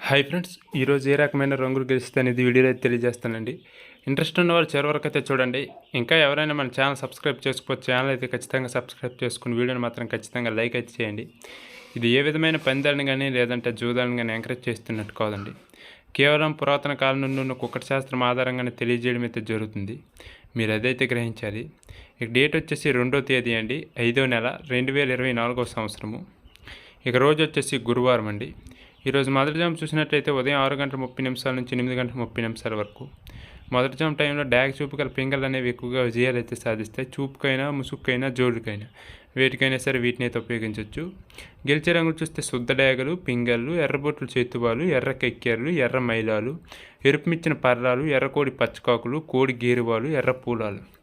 Hi friends ఈరోజు ఏ రకమైన రంగులు గెలిస్తే అనేది వీడియోలో అయితే తెలియజేస్తానండి. ఇంట్రెస్ట్ ఉన్న వాళ్ళు చివరి వరకు అయితే చూడండి. ఇంకా ఎవరైనా మన ఛానల్ సబ్స్క్రైబ్ చేసుకోవచ్చు ఛానల్ అయితే ఖచ్చితంగా సబ్స్క్రైబ్ చేసుకుని వీడియోని మాత్రం ఖచ్చితంగా లైక్ అయితే చేయండి. ఇది ఏ విధమైన పందాలను కానీ లేదంటే జూదాలను కానీ ఎంకరేజ్ చేస్తున్నట్టు కాదండి. కేవలం పురాతన కాలం నుండి ఉన్న కుక్కటి శాస్త్రం ఆధారంగానే తెలియజేయడం అయితే జరుగుతుంది. మీరు అదైతే గ్రహించాలి. ఇక డేట్ వచ్చేసి రెండో తేదీ అండి. ఐదో నెల రెండు వేల ఇరవై నాలుగో సంవత్సరము. ఇక రోజు వచ్చేసి గురువారం అండి. ఈరోజు మొదటి జామ్ చూసినట్లయితే ఉదయం ఆరు గంటల ముప్పై నిమిషాల నుంచి ఎనిమిది గంటల ముప్పై నిమిషాల వరకు. మొదటి జామ్ టైంలో డ్యాగ్ చూపు గల పింగల్ అనేవి ఎక్కువగా విజయాలు అయితే సాధిస్తాయి. చూపుకైనా ముసుక్కైనా జోడుకైనా. వేటికైనా సరే వీటిని అయితే ఉపయోగించవచ్చు గెలిచే రంగులు చూస్తే శుద్ధ డ్యాగలు పింగళ్ళు ఎర్రబొట్లు చేతువాలు ఎర్ర కెక్కెర్లు ఎర్ర మైలాలు ఎరుపుమిచ్చిన పర్రాలు ఎర్రకోడి పచ్చకాకులు కోడి గేరువాలు ఎర్ర పూలాలు.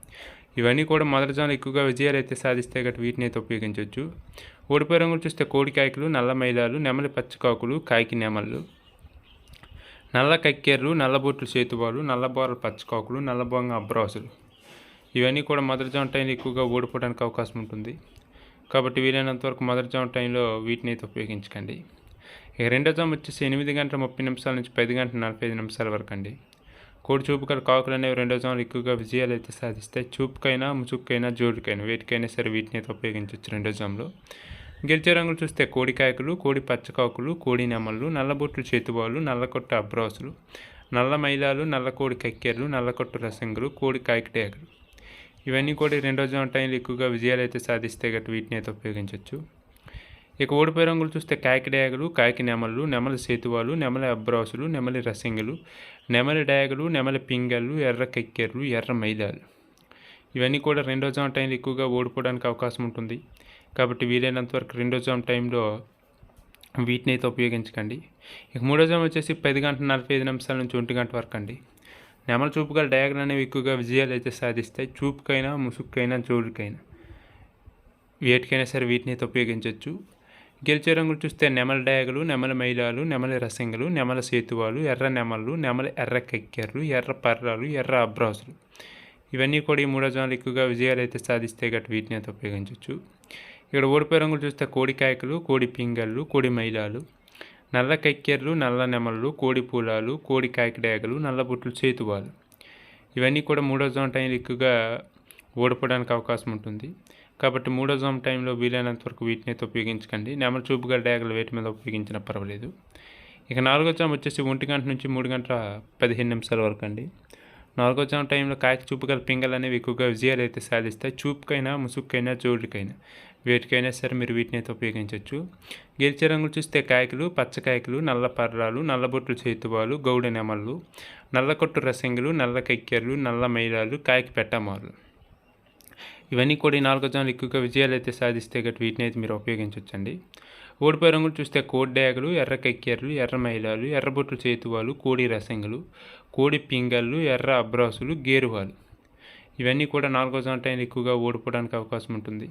ఇవన్నీ కూడా మొదటి జాములు ఎక్కువగా విజయాలు అయితే సాధిస్తే గట్టు వీటిని అయితే ఉపయోగించవచ్చు ఓడిపోయే రంగులు చూస్తే కోడికాయకులు నల్ల మైలాలు నెమలి పచ్చకాకులు కాకి నెమళ్ళు. నల్ల కక్కెర్లు నల్లబొట్లు చేతువాలు నల్లబోరల పచ్చకాకులు నల్లబొంగ అబ్రాసులు. ఇవన్నీ కూడా మొదటి టైంలో ఎక్కువగా ఓడిపోవడానికి అవకాశం ఉంటుంది. కాబట్టి వీలైనంత వరకు మొదటి జామ టైంలో వీటిని అయితే ఉపయోగించకండి. ఇక రెండో జామ్ వచ్చేసి ఎనిమిది గంటల ముప్పై నిమిషాల నుంచి పది గంటల నలభై ఐదు నిమిషాల వరకు అండి. కోడి చూపు కాకులు అనేవి రెండో జాములు ఎక్కువగా విజయాలు అయితే సాధిస్తాయి చూపుకైనా ముసుక్కైనా జోడుకైనా వేటికైనా సరే వీటిని అయితే ఉపయోగించవచ్చు రెండో జాములో గెలిచే రంగులు చూస్తే కోడికాయకులు కోడి పచ్చకాకులు కోడి నెమళ్ళు నల్లబొట్లు చేతువాళ్ళు నల్లకొట్ట అబ్రాసులు నల్ల మైలాలు నల్ల కోడి కక్కెర్లు నల్లకొట్టు రసంగులు కోడి కాయకటేగలు ఇవన్నీ కూడా రెండో జామ టైంలో ఎక్కువగా విజయాలు అయితే సాధిస్తే గట్టు వీటిని అయితే ఉపయోగించవచ్చు ఇక ఓడిపోయే రంగులు చూస్తే కాకి డయాగలు కాకి నెమళ్ళు నెమలి సేతువాలు నెమలి అబ్రాసులు నెమలి రసింగలు నెమలి డయాగలు నెమలి పింగళ్ళు ఎర్ర కెక్కెర్లు ఎర్ర మైదాలు. ఇవన్నీ కూడా రెండో జామ టైంలో ఎక్కువగా ఓడిపోవడానికి అవకాశం ఉంటుంది. కాబట్టి వీలైనంత వరకు రెండో జామ్ టైంలో వీటిని అయితే ఉపయోగించకండి. ఇక మూడో జామ్ వచ్చేసి పది గంటల నలభై ఐదు నిమిషాల నుంచి ఒంటి గంట వరకు అండి. నెమల చూపు గల అనేవి ఎక్కువగా విజయాలు అయితే సాధిస్తాయి. చూపుకైనా ముసుక్కైనా జోడుకైనా. వేటికైనా సరే వీటిని అయితే ఉపయోగించవచ్చు. గెలిచే రంగులు చూస్తే నెమల డయాగలు నెమల మైలాలు నెమల రసంగలు నెమల సేతువాలు ఎర్ర నెమలు నెమల ఎర్ర కెక్కెర్లు ఎర్ర పర్రాలు ఎర్ర అబ్రాసులు. ఇవన్నీ కూడా ఈ మూడో జోన్లు ఎక్కువగా విజయాలు అయితే సాధిస్తే గట్టి వీటిని అయితే ఉపయోగించవచ్చు ఇక్కడ ఓడిపోయే రంగులు చూస్తే కోడి కాయకులు కోడి పింగళ్ళు కోడి మైలాలు నల్ల కక్కెర్లు నల్ల నెమళ్ళు కోడి పూలాలు కోడి కాయకడేగలు నల్ల బుట్లు చేతువాలు ఇవన్నీ కూడా మూడో జోన్ టైంలో ఎక్కువగా ఓడిపోవడానికి అవకాశం ఉంటుంది. కాబట్టి మూడో జోమ్ టైంలో వీలైనంత వరకు వీటిని అయితే ఉపయోగించకండి. నెమల చూపుగా డేగలు వేటి మీద ఉపయోగించినా పర్వాలేదు. ఇక నాలుగో జామ్ వచ్చేసి ఒంటి గంట నుంచి మూడు గంటల పదిహేను నిమిషాల వరకు అండి. నాలుగో జామ్ టైంలో కాకి చూపుగల పింగల్ అనేవి ఎక్కువగా విజయాలు అయితే సాధిస్తాయి. చూపుకైనా ముసుగుకైనా జోడికైనా వేటికైనా సరే మీరు వీటిని అయితే ఉపయోగించవచ్చు. గెలిచే రంగులు చూస్తే కాయకులు పచ్చకాయకులు నల్ల పర్రాలు నల్లబొట్లు చేతువాలు గౌడ నెమళ్ళు నల్లకొట్టు రసంగులు నల్ల కెక్కెర్లు నల్ల మైలాలు కాయకి పెట్టమాలు ఇవన్నీ కూడా ఈ నాలుగో జోన్లు ఎక్కువగా విజయాలు అయితే సాధిస్తే గట్ వీటిని అయితే మీరు ఉపయోగించవచ్చండి ఓడిపోయే రంగులు చూస్తే కోడ్డాగలు ఎర్ర కక్కెర్లు ఎర్ర మైలాలు ఎర్రబొట్లు చేతువాలు కోడి రసంగులు కోడి పింగళ్ళు ఎర్ర అబ్రాసులు గేరువాలు. ఇవన్నీ కూడా నాలుగో జోన్ టైం ఎక్కువగా ఓడిపోవడానికి అవకాశం ఉంటుంది.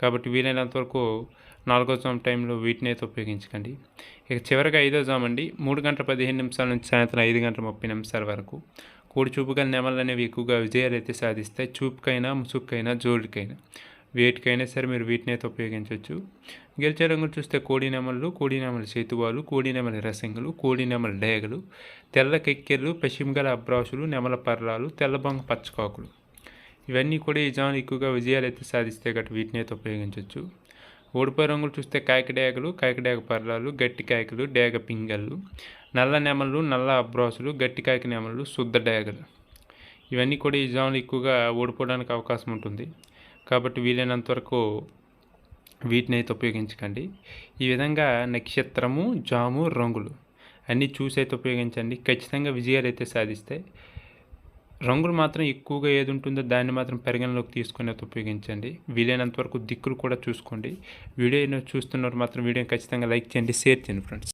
కాబట్టి వీలైనంత వరకు నాలుగో జామ్ టైంలో వీటిని అయితే ఉపయోగించకండి. ఇక చివరిగా ఐదో జామ్ అండి. మూడు గంటల పదిహేను నిమిషాల నుంచి సాయంత్రం ఐదు గంటల ముప్పై నిమిషాల వరకు. కోడి చూపుగల నెమలు అనేవి ఎక్కువగా విజయాలు అయితే సాధిస్తాయి. చూపుకైనా ముసుక్కైనా జోలికైనా వేటికైనా సరే మీరు వీటిని అయితే ఉపయోగించవచ్చు. గెలిచే రంగులు చూస్తే కోడి నెమళ్ళు కోడి నెమల చేతువాలు కోడి నెమల రసంగులు కోడి నెమల డేగలు తెల్ల కెక్కెర్లు పశ్చిమగల అబ్రాసులు నెమల పర్రాలు తెల్లబొంగ పచ్చకాకులు. ఇవన్నీ కూడా ఈ జాన్ ఎక్కువగా విజయాలు అయితే సాధిస్తే గట్టు వీటిని అయితే ఉపయోగించవచ్చు. ఓడిపోయే రంగులు చూస్తే కాయకడేగలు కాయకడేగ పర్రాలు గట్టి కాయకలు డేగ పింగళ్ళు నల్ల నెమలు నల్ల అబ్రాసులు గట్టి కాయక నెమలు శుద్ధ డేగలు. ఇవన్నీ కూడా ఈ జాములు ఎక్కువగా ఓడిపోవడానికి అవకాశం ఉంటుంది. కాబట్టి వీలైనంత వరకు వీటిని అయితే ఉపయోగించకండి. ఈ విధంగా నక్షత్రము జాము రంగులు అన్నీ చూసి అయితే ఉపయోగించండి. ఖచ్చితంగా విజయాలు అయితే సాధిస్తాయి రంగులు మాత్రం ఎక్కువగా ఏది ఉంటుందో దాన్ని మాత్రం పరిగణలోకి తీసుకునేది అయితే ఉపయోగించండి. వీలైనంత వరకు దిక్కులు కూడా చూసుకోండి. వీడియో చూస్తున్నారు మాత్రం వీడియోని ఖచ్చితంగా లైక్ చేయండి షేర్ చేయండి ఫ్రెండ్స్.